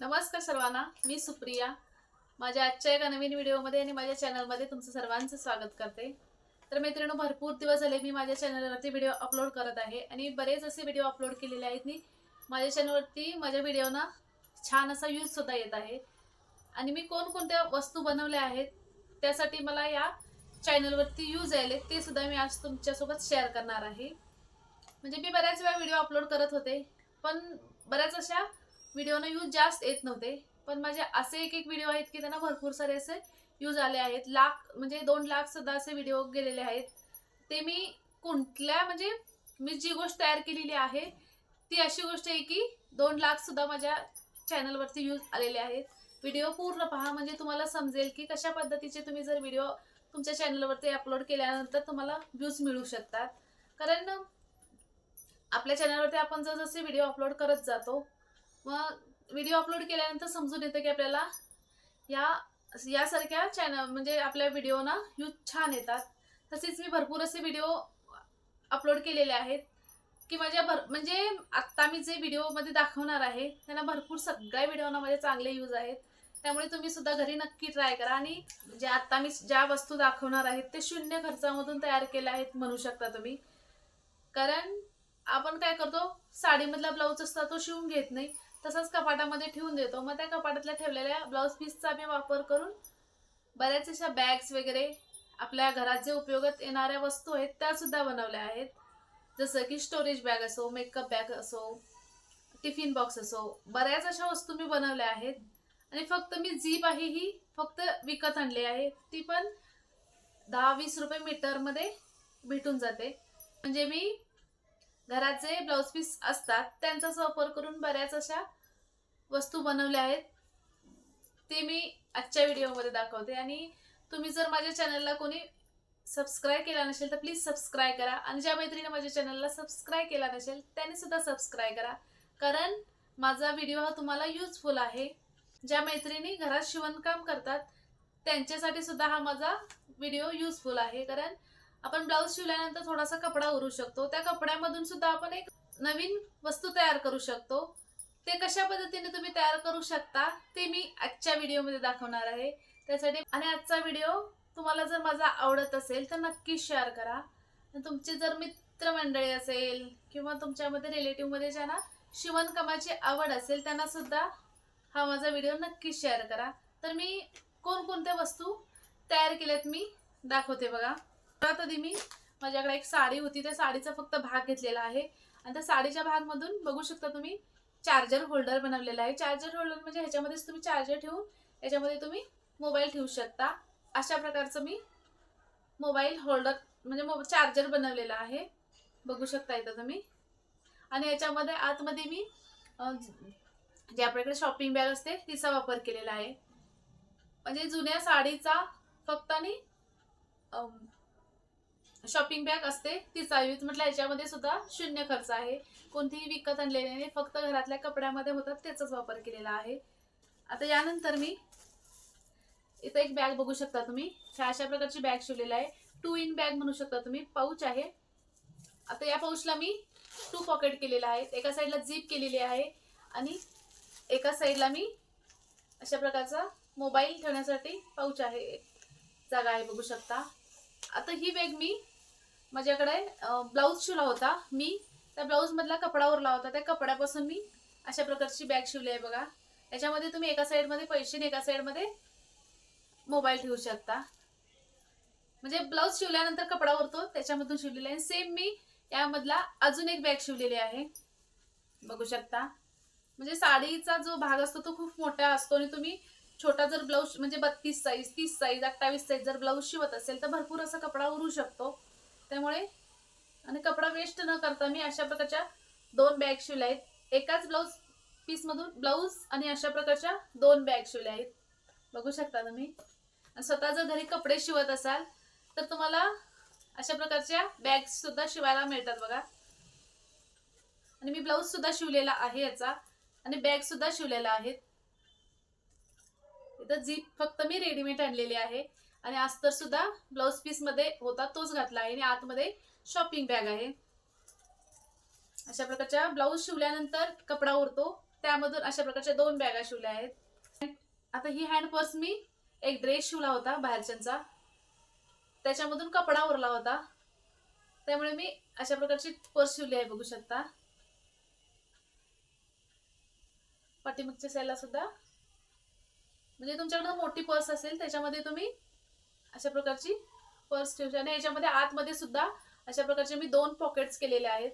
नमस्कार सर्वांना मी सुप्रिया. माझ्या आजच्या एका नवीन व्हिडिओमध्ये आणि माझ्या चॅनलमध्ये तुमचं सर्वांचं स्वागत करते. तर मैत्रिणी भरपूर दिवस झाले मी माझ्या चॅनलवरती व्हिडिओ अपलोड करत आहे आणि बरेच असे व्हिडिओ अपलोड केलेले आहेत. मी माझ्या चॅनलवरती माझ्या व्हिडिओना छान असा यूजसुद्धा येत आहे. आणि मी कोणकोणत्या वस्तू बनवल्या आहेत त्यासाठी मला या चॅनलवरती यूज यायले ते सुद्धा मी आज तुमच्यासोबत शेअर करणार आहे. म्हणजे मी बऱ्याच वेळा व्हिडिओ अपलोड करत होते पण बऱ्याच अशा व्हिडिओना यूज जास्त येत नव्हते. पण माझे असे एक एक व्हिडिओ आहेत की त्यांना भरपूर सारे असे यूज आले आहेत. लाख म्हणजे दोन लाख सुद्धा असे व्हिडिओ गेलेले आहेत. ते मी कुठल्या म्हणजे मी जी गोष्ट तयार केलेली आहे ती अशी गोष्ट आहे की दोन लाख सुद्धा माझ्या चॅनलवरती यूज आलेले आहेत. व्हिडिओ पूर्ण पहा म्हणजे तुम्हाला समजेल की कशा पद्धतीचे तुम्ही जर व्हिडिओ तुमच्या चॅनलवरती अपलोड केल्यानंतर तुम्हाला व्ह्यूज मिळू शकतात. कारण आपल्या चॅनलवरती आपण जसजसे व्हिडिओ अपलोड करत जातो मग व्हिडिओ अपलोड केल्यानंतर समजून येतं की आपल्याला या यासारख्या चॅनल म्हणजे आपल्या व्हिडिओना व्ह्यूज छान येतात. तसेच मी भरपूर असे व्हिडिओ अपलोड केलेले आहेत. की माझ्या भर म्हणजे आत्ता मी जे व्हिडिओमध्ये दाखवणार आहे त्यांना भरपूर सगळ्या व्हिडिओना माझे चांगले यूज आहेत. त्यामुळे तुम्ही सुद्धा घरी नक्की ट्राय करा. आणि जे आत्ता मी ज्या वस्तू दाखवणार आहेत ते शून्य खर्चामधून तयार केल्या आहेत म्हणू शकता तुम्ही. कारण आपण काय करतो साडीमधला ब्लाऊज असता तो शिवून घेत नाही. तसंच कपाटामध्ये ठेवून देतो. मग त्या कपाटातल्या ठेवलेल्या ब्लाऊज पीसचा मी वापर करून बऱ्याच अशा बॅग्स वगैरे आपल्या घरात जे उपयोगात येणाऱ्या वस्तू आहेत त्यासुद्धा बनवल्या आहेत. जसं की स्टोरेज बॅग असो मेकअप बॅग असो टिफिन बॉक्स असो बऱ्याच अशा वस्तू मी बनवल्या आहेत. आणि फक्त मी जीप आहे ही फक्त विकत आणली आहे. ती पण दहा वीस रुपये मीटरमध्ये भेटून जाते. म्हणजे मी घरात जे ब्लाऊज पीस असतात त्यांचाच वापर करून बऱ्याच अशा वस्तू बनवल्या आहेत. ते मी आजच्या व्हिडिओमध्ये दाखवते. आणि तुम्ही जर माझ्या चॅनलला कोणी सबस्क्राईब केला नसेल तर प्लीज सबस्क्राईब करा. आणि ज्या मैत्रिणी माझ्या चॅनलला सबस्क्राईब केला नसेल त्यांनी सुद्धा सबस्क्राईब करा. कारण माझा व्हिडिओ हा तुम्हाला युजफुल आहे. ज्या मैत्रिणी घरात शिवणकाम करतात त्यांच्यासाठी सुद्धा हा माझा व्हिडिओ युजफुल आहे. कारण आपण ब्लाऊज शिवल्यानंतर थोडासा कपडा उरू शकतो. त्या कपड्यामधून सुद्धा आपण एक नवीन वस्तू तयार करू शकतो. ते कशा पद्धतीने तुम्ही तयार करू शकता ते मी आजच्या व्हिडिओमध्ये दाखवणार आहे. त्यासाठी आणि आजचा व्हिडिओ तुम्हाला जर माझा आवडत असेल तर नक्की शेअर करा. तुमचे जर मित्रमंडळी असेल किंवा तुमच्यामध्ये रिलेटिव्हमध्ये ज्यांना शिवणकामाची आवड असेल त्यांना सुद्धा हा माझा व्हिडिओ नक्की शेअर करा. तर मी कोणकोणत्या वस्तू तयार केल्यात मी दाखवते बघा. परत आधी मी माझ्याकडे एक साडी होती त्या साडीचा फक्त भाग घेतलेला आहे. आणि त्या साडीच्या भागमधून बघू शकता तुम्ही चार्जर होल्डर बनवलेला आहे. चार्जर होल्डर म्हणजे ह्याच्यामध्येच तुम्ही चार्जर ठेवून याच्यामध्ये तुम्ही मोबाईल ठेवू शकता. अशा प्रकारचं मी मोबाईल होल्डर म्हणजे मो चार्जर बनवलेला आहे. बघू शकता इथं तुम्ही. आणि याच्यामध्ये आतमध्ये मी जे आपल्याकडे शॉपिंग बॅग असते तिचा वापर केलेला आहे. म्हणजे जुन्या साडीचा फक्त आणि शॉपिंग बॅग असते तिचा यूज म्हटलं याच्यामध्ये सुद्धा शून्य खर्च आहे. कोणतीही विकत आणलेली नाही फक्त घरातल्या कपड्यामध्ये होतात त्याचाच वापर केलेला आहे. आता यानंतर मी इथं एक बॅग बघू शकता तुम्ही. ह्या अशा प्रकारची बॅग शिवलेली आहे. टू इन बॅग म्हणू शकता तुम्ही. पाऊच आहे. आता या पाऊचला मी टू पॉकेट केलेला आहे. एका साईडला झीप केलेली आहे. आणि एका साईडला मी अशा प्रकारचा मोबाईल ठेवण्यासाठी पाऊच आहे. एक जागा आहे बघू शकता. आता ही बॅग मी माझ्याकडे ब्लाऊज शिवला होता. मी त्या ब्लाऊजमधला कपडा उरला होता. त्या कपड्यापासून मी अशा प्रकारची बॅग शिवली आहे बघा. याच्यामध्ये तुम्ही एका साईडमध्ये पैसे आणि एका साईडमध्ये मोबाईल ठेवू शकता. म्हणजे ब्लाऊज शिवल्यानंतर कपडा उरतो त्याच्यामधून शिवलेला आहे. सेम मी यामधला अजून एक बॅग शिवलेली आहे. बघू शकता. म्हणजे साडीचा जो भाग असतो तो खूप मोठा असतो आणि तुम्ही छोटा जर ब्लाऊज म्हणजे बत्तीस साईज तीस साईज अठ्ठावीस साईज जर ब्लाऊज शिवत असेल तर भरपूर असा कपडा उरू शकतो. त्यामुळे आणि कपडा वेस्ट न करता मी अशा प्रकारच्या दोन बॅग शिवल्या आहेत. एकाच ब्लाऊज पीसमधून ब्लाऊज आणि अशा प्रकारच्या दोन बॅग शिवल्या आहेत. बघू शकता तुम्ही. आणि स्वतः जर घरी कपडे शिवत असाल तर तुम्हाला अशा प्रकारच्या बॅग सुद्धा शिवायला मिळतात बघा. आणि मी ब्लाऊज सुद्धा शिवलेला आहे याचा. आणि बॅग सुद्धा शिवलेला आहेत इथं जीप फक्त मी रेडीमेड आणलेली आहे. आणि अस्तर सुद्धा ब्लाऊज पीसमध्ये होता तोच घातला आहे. आणि आतमध्ये शॉपिंग बॅग आहे. अशा प्रकारच्या ब्लाऊज शिवल्यानंतर कपडा उरतो. त्यामधून अशा प्रकारच्या दोन बॅगा शिवल्या आहेत. आता ही हँड पर्स मी एक ड्रेस शिवला होता बाहेरच्यांचा. त्याच्यामधून कपडा उरला होता. त्यामुळे मी अशा प्रकारची पर्स शिवली आहे बघू शकता. पाठीमागच्या साईडला सुद्धा. म्हणजे तुमच्याकडे मोठी पर्स असेल त्याच्यामध्ये तुम्ही अशा प्रकारची पर्स ठेवू आणि याच्यामध्ये आतमध्ये सुद्धा अशा प्रकारचे मी दोन पॉकेट्स केलेले आहेत.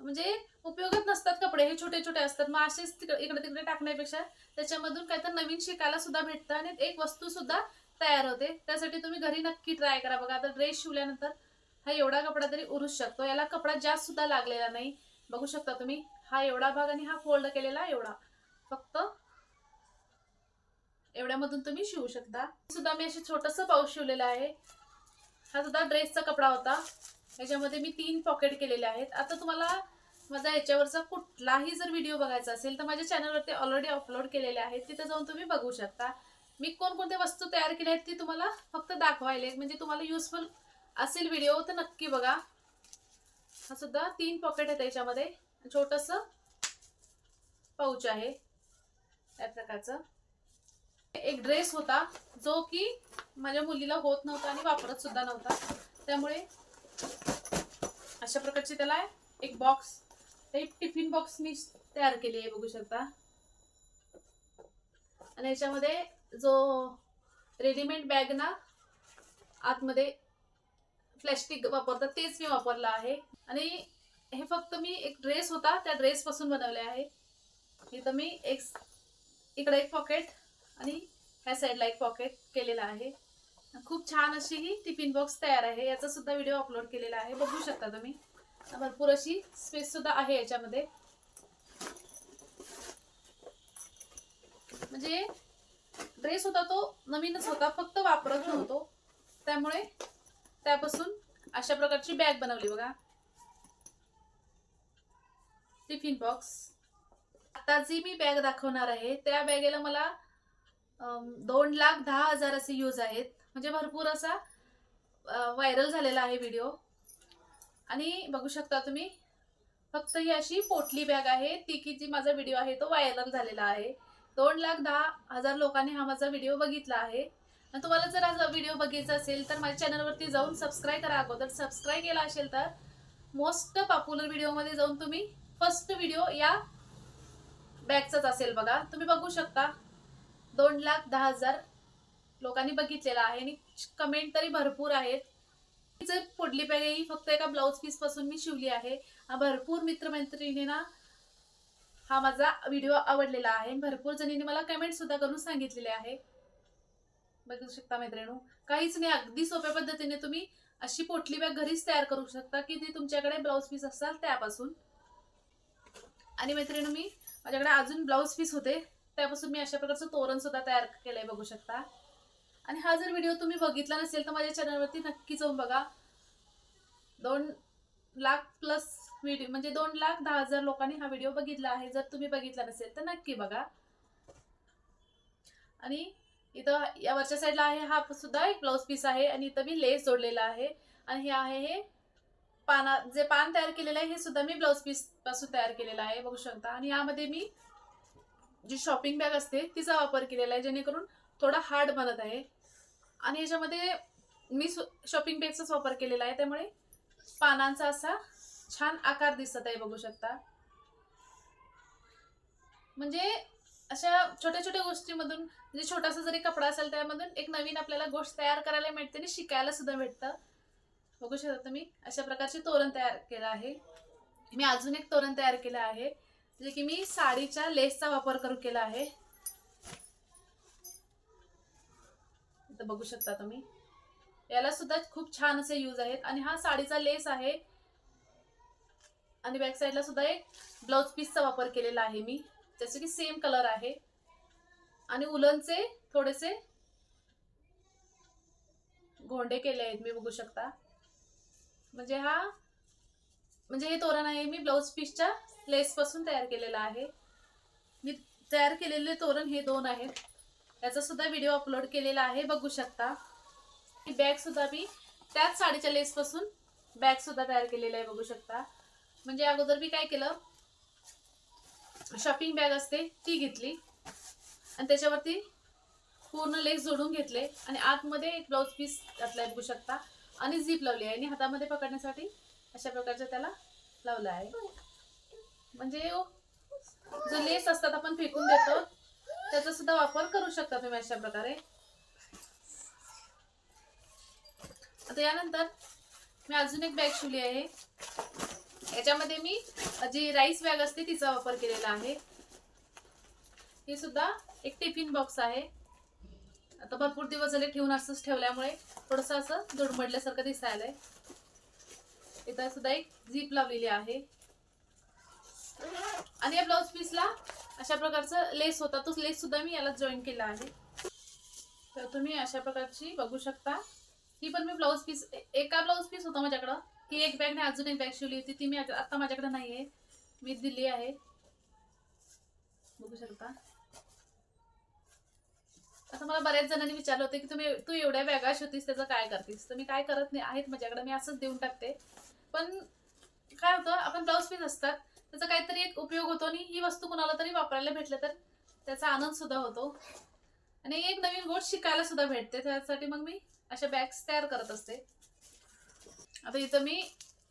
म्हणजे उपयोगात नसतात कपडे हे छोटे छोटे असतात. मग असेच तिकडे इकडे तिकडे टाकण्यापेक्षा त्याच्यामधून काहीतरी नवीन शिकायला सुद्धा भेटतं आणि एक वस्तू सुद्धा तयार होते. त्यासाठी तुम्ही घरी नक्की ट्राय करा बघा. आता ड्रेस शिवल्यानंतर हा एवढा कपडा तरी उरूच शकतो. याला कपडा जास्त सुद्धा लागलेला नाही. बघू शकता तुम्ही. हा एवढा भाग आणि हा फोल्ड केलेला एवढा. फक्त एवढ्यामधून तुम्ही शिवू शकता. सुद्धा मी असे छोटस पाऊस शिवलेला आहे. हा सुद्धा ड्रेसचा कपडा होता. याच्यामध्ये मी तीन पॉकेट केलेले आहेत. आता तुम्हाला माझा याच्यावरचा कुठलाही जर व्हिडिओ बघायचा असेल तर माझ्या चॅनलवरती ऑलरेडी अपलोड केलेले आहेत. तिथे जाऊन तुम्ही बघू शकता. मी कोणकोणत्या वस्तू तयार केल्या आहेत ती तुम्हाला फक्त दाखवायला. म्हणजे तुम्हाला युजफुल असेल व्हिडिओ तर नक्की बघा. हा सुद्धा तीन पॉकेट आहेत याच्यामध्ये छोटस पाऊच आहे. या प्रकारचं. एक ड्रेस होता जो की माझ्या मुलीला होत नव्हता आणि वापरत सुद्धा नव्हता. त्यामुळे अशा प्रकारचे त्याला एक बॉक्स एक टिफिन बॉक्स मी तयार केली आहे बघू शकता. आणि याच्यामध्ये जो रेडीमेड बॅग ना आतमध्ये प्लॅस्टिक वापरतात तेच मी वापरलं आहे. आणि हे फक्त मी एक ड्रेस होता त्या ड्रेसपासून बनवले आहे. इथं मी एक इकडे एक पॉकेट आणि ह्या साईडला एक पॉकेट केलेला आहे. खूप छान अशी ही टिफिन बॉक्स तयार आहे. याचा सुद्धा व्हिडिओ अपलोड केलेला आहे. बघू शकता तुम्ही. भरपूर अशी स्पेस सुद्धा आहे याच्यामध्ये. म्हणजे ड्रेस होता तो नवीनच होता. फक्त वापरत नव्हतो. त्यामुळे त्यापासून अशा प्रकारची बॅग बनवली बघा. टिफिन बॉक्स आता जी मी बॅग दाखवणार आहे त्या बॅगेला मला दोन लाख दहा हजार असे यूज आहेत. म्हणजे भरपूर असा व्हायरल झालेला आहे व्हिडिओ आणि बघू शकता तुम्ही फक्त ही अशी पोटली बॅग आहे. ती की जी माझा व्हिडिओ आहे तो व्हायरल झालेला आहे. दोन लाख दहा हजार लोकांनी हा माझा व्हिडिओ बघितला आहे. आणि तुम्हाला जर हा व्हिडिओ बघायचा असेल तर माझ्या चॅनलवरती जाऊन सबस्क्राईब करा. अगोदर सबस्क्राईब केला असेल तर मोस्ट पॉप्युलर व्हिडिओमध्ये जाऊन तुम्ही फर्स्ट व्हिडिओ या बॅगचाच असेल बघा. तुम्ही बघू शकता. दोन लाख दहा हजार लोकांनी बघितलेला आहे आणि कमेंट तरी भरपूर आहेत. जे पुढली बॅग ही फक्त एका ब्लाऊज पीसपासून मी शिवली आहे. हा भरपूर मित्रमैत्रिणींना हा माझा व्हिडिओ आवडलेला आहे. भरपूर जणींनी मला कमेंट सुद्धा करून सांगितलेले आहे. बघू शकता मैत्रिणू काहीच नाही अगदी सोप्या पद्धतीने तुम्ही अशी पोटली बॅग घरीच तयार करू शकता की ती तुमच्याकडे ब्लाऊज पीस असाल त्यापासून. आणि मैत्रिणी मी माझ्याकडे अजून ब्लाऊज पीस होते. त्यापासून मी अशा प्रकारचं तोरण सुद्धा तयार केलंय बघू शकता. आणि हा जर व्हिडिओ तुम्ही बघितला नसेल तर माझ्या चॅनलवरती नक्की जाऊन बघा. दोन लाख प्लस व्हिडिओ म्हणजे दोन लाख दहा हजार लोकांनी हा व्हिडिओ बघितला आहे जर तुम्ही बघितला नसेल तर नक्की बघा. आणि इथं या वरच्या साईडला आहे हा सुद्धा एक ब्लाऊज पीस आहे आणि इथं मी लेस जोडलेला आहे. आणि हे आहे हे पाना जे पान तयार केलेलं आहे हे सुद्धा मी ब्लाऊज पीसपासून तयार केलेलं आहे बघू शकता. आणि यामध्ये मी जी शॉपिंग बॅग असते तिचा वापर केलेला आहे जेणेकरून थोडा हार्ड बनत आहे. आणि याच्यामध्ये मी शॉपिंग बॅगचाच वापर केलेला आहे त्यामुळे पानांचा असा छान आकार दिसत आहे बघू शकता. म्हणजे अशा छोट्या छोट्या गोष्टीमधून म्हणजे छोटासा जरी कपडा असेल त्यामधून एक नवीन आपल्याला गोष्ट तयार करायला मिळते आणि शिकायला सुद्धा भेटतं. बघू शकता तुम्ही अशा प्रकारचे तोरण तयार केलं आहे. मी अजून एक तोरण तयार केलं आहे. जे की मी साडीच्या लेसचा वापर करून केला आहे. इथं बघू शकता तुम्ही. याला सुद्धा खूप छान असे यूज आहेत. आणि हा साडीचा लेस आहे. आणि बॅक साईडला सुद्धा एक ब्लाउज पीसचा वापर केलेला आहे मी. जसे की सेम कलर आहे. आणि उलनचे थोडेसे घोंडे केले आहेत मी बघू शकता. म्हणजे हा म्हणजे हे तोरण आहे मी ब्लाउज पीसच्या लेस पासून तयार केलेला आहे. मी तयार केलेले तोरण हे दोन आहेत. याचा सुद्धा व्हिडिओ अपलोड केलेला आहे बघू शकता. बॅगसुद्धा बॅग सुद्धा मी त्याच साडीच्या लेस पासून बॅग सुद्धा तयार केलेला आहे बघू शकता. म्हणजे अगोदर मी काय केलं शॉपिंग बॅग असते ती घेतली. आणि त्याच्यावरती पूर्ण लेस जोडून घेतले. आणि आतमध्ये एक ब्लाऊज पीस घातलाय बघू शकता. आणि झीप लावली आहे. आणि हातामध्ये पकडण्यासाठी अशा प्रकारच्या त्याला लावलं आहे. म्हणजे जो लेस असतात आपण फेकून देतो त्याचा सुद्धा वापर करू शकता तुम्ही अशा प्रकारे. आता यानंतर मी अजून एक बॅग शिवली आहे. याच्यामध्ये मी जी राईस बॅग असते तिचा वापर केलेला आहे. हे सुद्धा एक टिफिन बॉक्स आहे. आता भरपूर दिवस झाले ठेवून असंच ठेवल्यामुळे थोडंसं असं दुडमडल्यासारखं दिसायलंय. इथं सुद्धा एक झीप लावलेली आहे. आणि या ब्लाऊज पीसला अशा प्रकारचा लेस होता. तो लेस सुद्धा मी याला जॉईन केला आहे. तर तुम्ही अशा प्रकारची बघू शकता. ही पण मी ब्लाऊज पीस एका ब्लाऊज पीस होता माझ्याकडं. ही एक बॅग नाही अजून एक बॅग शिवली होती. ती मी आता आता माझ्याकडे नाही आहे मी दिली आहे. बघू शकता. आता मला बऱ्याच जणांनी विचारलं होतं की तुम्ही तू एवढ्या बॅगा शिवतीस त्याचं काय करतीस? तर मी काय करत नाही आहेत माझ्याकडे. मी असंच देऊन टाकते. पण काय होतं आपण ब्लाऊज पीस असतात. त्याचा काहीतरी एक उपयोग होतो आणि ही वस्तू कुणाला तरी वापरायला भेटलं तर त्याचा आनंद सुद्धा होतो. आणि एक नवीन गोष्ट शिकायला सुद्धा भेटते त्यासाठी मग मी अशा बॅग्स तयार करत असते. आता इथं मी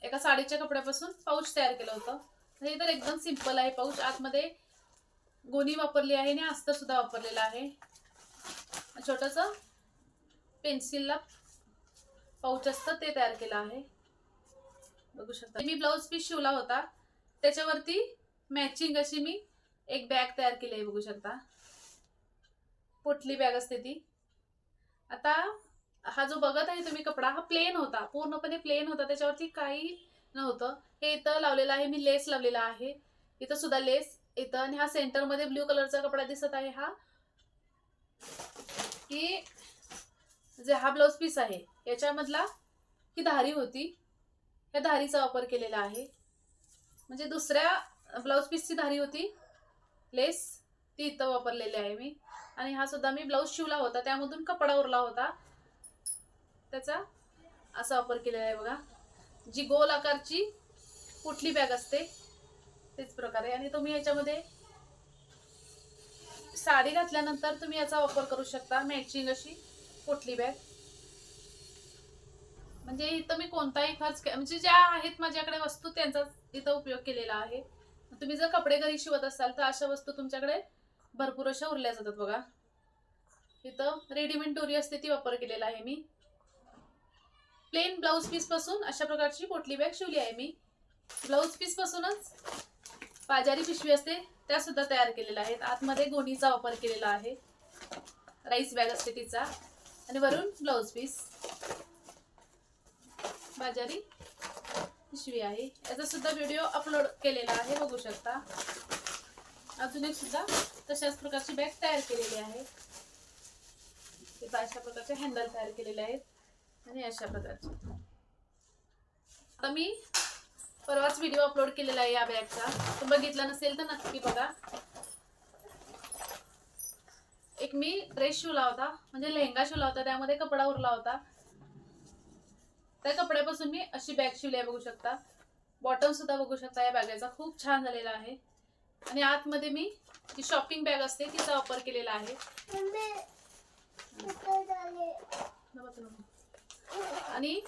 एका साडीच्या कपड्यापासून पाऊच तयार केलं होतं. हे तर एकदम सिंपल आहे पाऊच आतमध्ये गोणी वापरली आहे आणि आस्तर सुद्धा वापरलेला आहे. छोटस पेन्सिलला पाऊच असतं ते तयार केलं आहे. बघू शकता. मी ब्लाऊज पीस शिवला होता. त्याच्यावरती मॅचिंग अशी मी एक बॅग तयार केली आहे बघू शकता. पोटली बॅग असते ती. आता हा जो बघत आहे तुम्ही कपडा हा प्लेन होता. पूर्णपणे प्लेन होता. त्याच्यावरती काही नव्हतं. हे इथं लावलेलं आहे. मी लेस लावलेला आहे. इथं सुद्धा लेस इथं आणि हा सेंटरमध्ये ब्ल्यू कलरचा कपडा दिसत आहे हा. की जे हा ब्लाऊज पीस आहे याच्यामधला ही धारी होती. या धारीचा वापर केलेला आहे. म्हणजे दुसऱ्या ब्लाऊज पीसची धारी होती लेस ती इथं वापरलेली आहे मी. आणि हा सुद्धा मी ब्लाऊज शिवला होता त्यामधून कपडा उरला होता. त्याचा असा वापर केलेला आहे बघा. जी गोल आकारची कुठली बॅग असते तेच प्रकारे आणि तुम्ही याच्यामध्ये साडी घातल्यानंतर तुम्ही याचा वापर करू शकता मॅचिंग अशी कुठली बॅग म्हणजे इथं मी कोणताही खर्च के- म्हणजे ज्या आहेत माझ्याकडे वस्तू त्यांचाच तिथं उपयोग केलेला आहे. तुम्ही जर कपडे घरी शिवत असाल तर अशा वस्तू तुमच्याकडे भरपूर अशा उरल्या जातात बघा. इथं रेडीमेड दोरी असते ती वापर केलेला आहे मी. प्लेन ब्लाऊज पीसपासून अशा प्रकारची पोटली बॅग शिवली आहे मी. ब्लाऊज पीस पासूनच पाजारी पिशवी असते त्या सुद्धा तयार केलेल्या आहेत. आतमध्ये गोणीचा वापर केलेला आहे. राईस बॅग असते तिचा. आणि वरून ब्लाऊज पीस बाजारी पिशवी आहे. याचा सुद्धा व्हिडिओ अपलोड केलेला आहे बघू शकता. अजून एक सुद्धा तशाच प्रकारची बॅग तयार केलेली आहे. अशा प्रकारचे हँडल तयार केलेले आहेत आणि अशा प्रकारचे. आता मी परवाच व्हिडिओ अपलोड केलेला आहे या बॅगचा तो बघितला नसेल तर नक्की बघा. एक मी ड्रेस शिवला होता म्हणजे लेहंगा शिवला होता त्यामध्ये कपडा उरला होता. त्या कपड्यापासून मी अशी बॅग शिवली आहे बघू शकता. बॉटम सुद्धा बघू शकता या बॅगेचा खूप छान झालेला आहे. आणि आतमध्ये मी जी शॉपिंग बॅग असते तिचा वापर केलेला आहे. आणि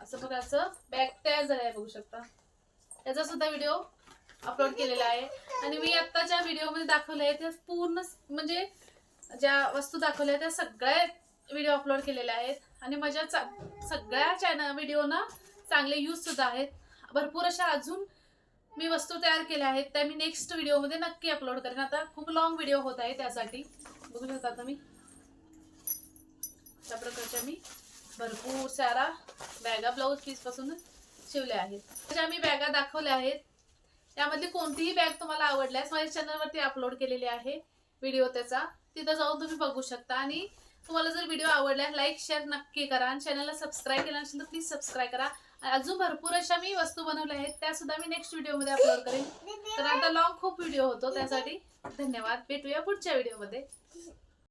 असं प्रकारचं बॅग तयार झालं आहे बघू शकता. त्याचा सुद्धा व्हिडिओ अपलोड केलेला आहे. आणि मी आता ज्या व्हिडिओमध्ये दाखवल्या आहे त्या पूर्ण म्हणजे ज्या वस्तू दाखवल्या त्या सगळ्या व्हिडिओ अपलोड केलेल्या आहेत. आणि माझ्या चा- सगळ्या चॅनल व्हिडिओना चांगले यूज सुद्धा आहेत. भरपूर अशा अजून मी वस्तू तयार केल्या आहेत. त्या मी नेक्स्ट व्हिडिओमध्ये नक्की अपलोड करेन. आता खूप लॉंग व्हिडिओ होत आहे त्यासाठी. बघू शकता तुम्ही अशा प्रकारच्या मी भरपूर सारा बॅगा ब्लाऊज पीसपासून शिवल्या आहेत. ज्या मी बॅगा दाखवल्या आहेत त्यामधली कोणतीही बॅग तुम्हाला आवडल्यास माझ्या चॅनलवरती अपलोड केलेली आहे व्हिडिओ त्याचा. तिथं जाऊन तुम्ही बघू शकता. आणि तुम्हाला जर व्हिडिओ आवडल्यास लाईक शेअर नक्की करा आणि चॅनलला सबस्क्राईब केलं नसेल तर प्लीज सबस्क्राईब करा. अजून भरपूर अशा मी वस्तू बनवल्या आहेत त्या सुद्धा मी नेक्स्ट व्हिडिओमध्ये अपलोड करेन. तर आता लॉंग खूप व्हिडिओ होतो त्यासाठी धन्यवाद. भेटूया पुढच्या व्हिडिओमध्ये